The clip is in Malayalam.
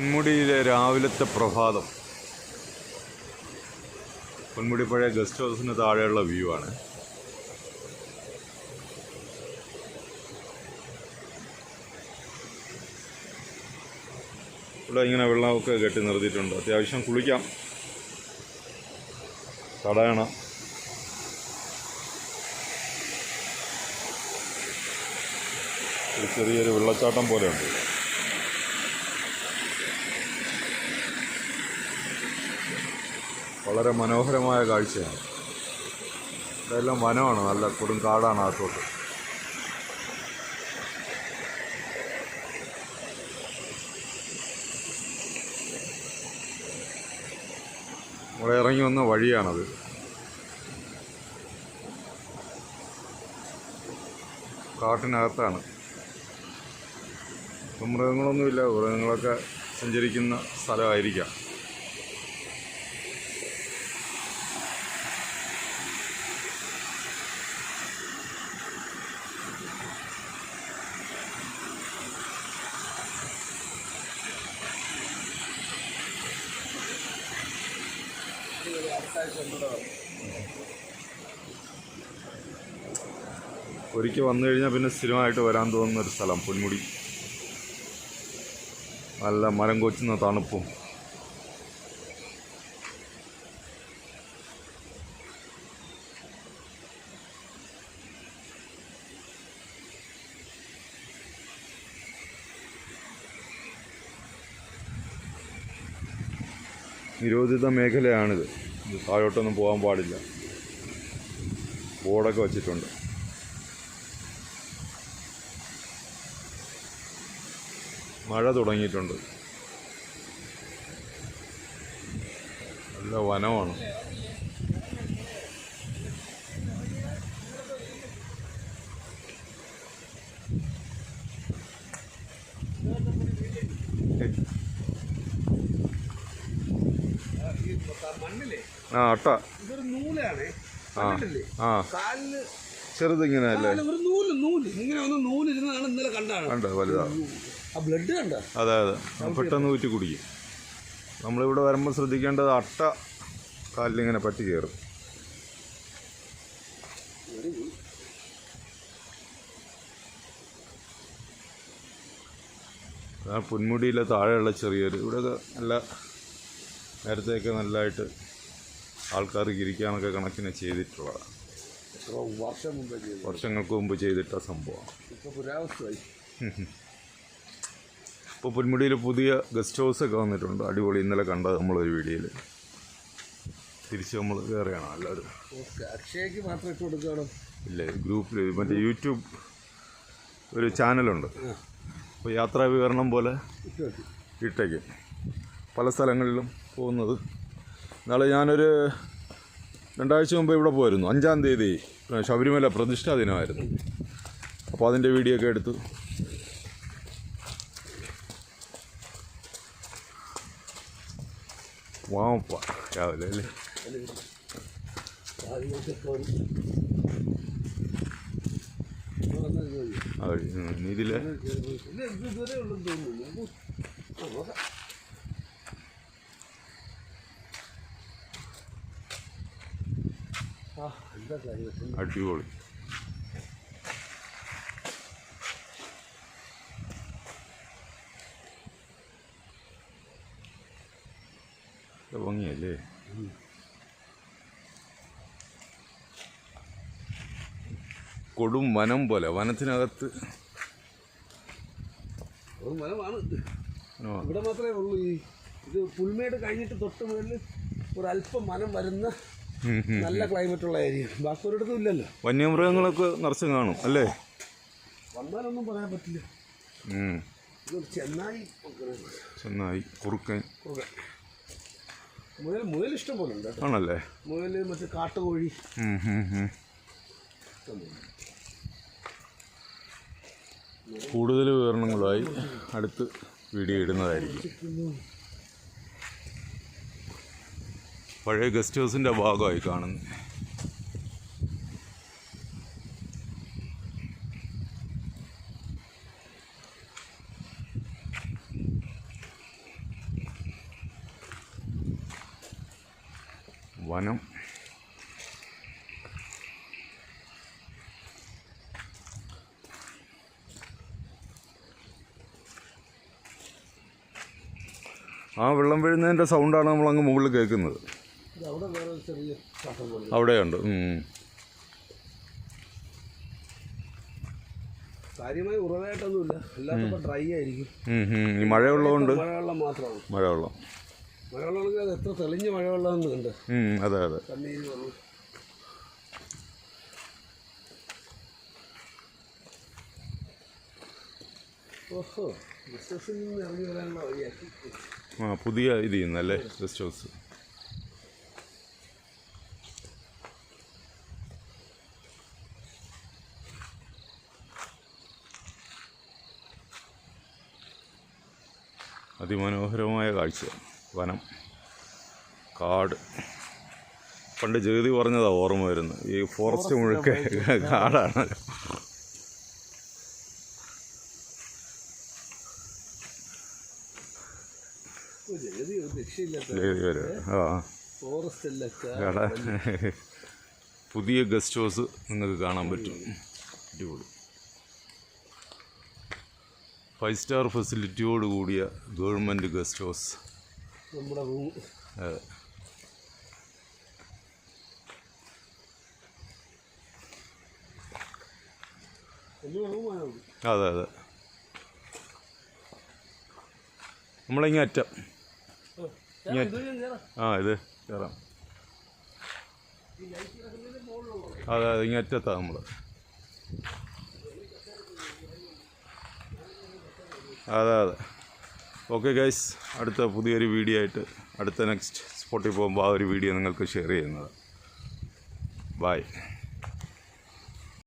പൊന്മുടിയിലെ രാവിലത്തെ പ്രഭാതം. പൊന്മുടി പഴയ ഗസ്റ്റ് ഹൗസിന് താഴെയുള്ള വ്യൂ ആണ്. ഇവിടെ ഇങ്ങനെ വെള്ളമൊക്കെ കെട്ടി നിർത്തിയിട്ടുണ്ട്. അത്യാവശ്യം കുളിക്കാം. തടയണ. ഒരു ചെറിയൊരു വെള്ളച്ചാട്ടം പോലെയുണ്ട്. വളരെ മനോഹരമായ കാഴ്ചയാണ്. ഇതെല്ലാം വനമാണ്. നല്ല കൊടും കാടാണ് അകത്തോട്ട്. നമ്മൾ ഇറങ്ങി വന്ന വഴിയാണത്. കാട്ടിനകത്താണ്. മൃഗങ്ങളൊന്നുമില്ല. മൃഗങ്ങളൊക്കെ സഞ്ചരിക്കുന്ന സ്ഥലമായിരിക്കാം. ഒരിക്കൽ വന്നു കഴിഞ്ഞാൽ പിന്നെ സ്ഥിരമായിട്ട് വരാൻ തോന്നുന്ന ഒരു സ്ഥലം പൊന്മുടി നല്ല മരം കൊച്ചുന്ന തണുപ്പും. നിരോധിത മേഖലയാണിത്. താഴോട്ടൊന്നും പോകാൻ പാടില്ല. ബോർഡൊക്കെ വച്ചിട്ടുണ്ട്. മഴ തുടങ്ങിയിട്ടുണ്ട്. നല്ല വനമാണ്. ആ ഒട്ട ഇതൊരു നൂലാണ്. കാലിന് ചെറുതിങ്ങനെ അല്ലേ ഒരു നൂൽ നൂൽ. ഇങ്ങനെ ഒന്ന് നൂലിരുന്നതാണ് ഇന്നലെ കണ്ടാണ്. കണ്ട്? വലുതാ. ആ ബ്ലഡ് കണ്ട? അതെ അതെ. പെട്ടെന്ന് ഊറ്റി കുടിക്കും നമ്മളിവിടെ വരുമ്പോൾ ശ്രദ്ധിക്കേണ്ടത് അട്ട കാലിലിങ്ങനെ പറ്റി കയറും. പൊന്മുടിയിലെ താഴെയുള്ള ചെറിയൊരു ഇവിടെയൊക്കെ നല്ല നേരത്തെയൊക്കെ നല്ലതായിട്ട് ആൾക്കാർക്ക് ഇരിക്കാനൊക്കെ കണക്കിന് ചെയ്തിട്ടുള്ളതാണ്. വർഷം മുമ്പേ ചെയ്തു. വർഷങ്ങൾക്ക് മുമ്പ് ചെയ്തിട്ട സംഭവമാണ് ഇപ്പൊ പുരാവസ്ഥയായി ഇപ്പോൾ പൊന്മുടിയിൽ പുതിയ ഗസ്റ്റ് ഹൗസൊക്കെ വന്നിട്ടുണ്ട്. അടിപൊളി. ഇന്നലെ കണ്ടത് നമ്മളൊരു വീഡിയോയിൽ തിരിച്ച് നമ്മൾ കയറിയാണ് എല്ലാവരും. അക്ഷയക്ക് മാത്രം ഇട്ട് ഇല്ല ഗ്രൂപ്പിൽ മറ്റേ യൂട്യൂബ് ഒരു ചാനലുണ്ട്. അപ്പോൾ യാത്രാ വിവരണം പോലെ ഇട്ടേക്ക്. പല സ്ഥലങ്ങളിലും പോകുന്നത് നാളെ ഞാനൊരു രണ്ടാഴ്ച മുമ്പ് ഇവിടെ പോയിരുന്നു. അഞ്ചാം തീയതി ശബരിമല പ്രതിഷ്ഠാ ദിനമായിരുന്നു. അപ്പോൾ അതിന്റെ വീഡിയോ ഒക്കെ എടുത്തു. വാമപ്പ രാവിലെ അല്ലേ? ഇതിലെ ഇല്ല, ഇത് ഇതുവരെ ഉള്ളെന്ന് തോന്നുന്നു നമുക്ക് ആ, നോക്കാം. ആ എന്താ കാര്യം അടിപൊളി. ഭംഗിയല്ലേ? കൊടും വനം പോലെ വനത്തിനകത്ത്. ഒരു മരമാണ് ഇവിടെ മാത്രമേ ഉള്ളൂ ഈ ഇത് പുൽമേട് കഴിഞ്ഞിട്ട് തൊട്ട് മുകളിൽ ഒരല്പം മനം വരുന്ന. നല്ല ക്ലൈമറ്റ് ഉള്ള ഏരിയ. ബാക്കി ഒരിടത്തും ഇല്ലല്ലോ. വന്യമൃഗങ്ങളൊക്കെ നിറച്ച് കാണും അല്ലേ? വന്നാലൊന്നും പറയാൻ പറ്റില്ല. ചെന്നായി ചെന്നായി കുറുക്കൻ. മുയൽ മുയൽ ഇഷ്ടം പോലെ ഉണ്ട് ആണല്ലേ? മുയൽ മറ്റേ കാട്ടുകോഴി. കൂടുതൽ വിവരണങ്ങളുമായി അടുത്ത് വീഡിയോ ഇടുന്നതായിരിക്കും. പഴയ ഗസ്റ്റ് ഹൗസിന്റെ ഭാഗമായി കാണുന്നത് വനം. ആ വെള്ളം വീഴുന്നതിന്റെ സൗണ്ടാണ് നമ്മളങ്ങ് മുകളിൽ കേൾക്കുന്നത്. ചെറിയ അവിടെയുണ്ട്. കാര്യമായി ഉറവായിട്ടൊന്നുമില്ല അല്ലാത്തപ്പോൾ ഡ്രൈ ആയിരിക്കും. ഈ മഴയുള്ളതുകൊണ്ട് മഴവെള്ളം മാത്രമാണ്. മഴവെള്ളം. മഴവെള്ളമാണെങ്കിൽ അത് എത്ര തെളിഞ്ഞ മഴവെള്ളമെന്ന് കണ്ട്. അതെ അതെ. കണ്ണീര് വന്നു. ഓഹോ ബിസിനസ്സിൽ നിന്ന് ഇറങ്ങി വരാനുള്ള വഴിയാക്കി ആ പുതിയ ഇത് ചെയ്യുന്നല്ലേ ഗസ്റ്റ് ഹൗസ് അതിമനോഹരമായ കാഴ്ച. വനം. കാട്. പണ്ട് ജഗതി പറഞ്ഞതാണ് ഓർമ്മ വരുന്നത്. ഈ ഫോറസ്റ്റ് മുഴുക്കെ കാടാണ്. പുതിയ ഗസ്റ്റ് ഹൗസ് നിങ്ങൾക്ക് കാണാൻ പറ്റും. അടിപൊളി. ഫൈവ് സ്റ്റാർ ഫെസിലിറ്റിയോട് കൂടിയ ഗവൺമെന്റ് ഗസ്റ്റ് ഹൗസ് നമ്മുടെ റൂം അതെ അതെ. നമ്മളിങ്ങനെ നമ്മളിങ്ങ അറ്റം? ആ ഇത് കയറാം. അതെ അതെ ഇങ്ങ അറ്റത്താണ് നമ്മൾ അതെ അതെ. ഓക്കെ ഗൈസ് അടുത്ത പുതിയൊരു വീഡിയോ ആയിട്ട് അടുത്ത നെക്സ്റ്റ് സ്പോട്ടിൽ പോകുമ്പോൾ ആ ഒരു വീഡിയോ നിങ്ങൾക്ക് ഷെയർ ചെയ്യുന്നത്. ബായ്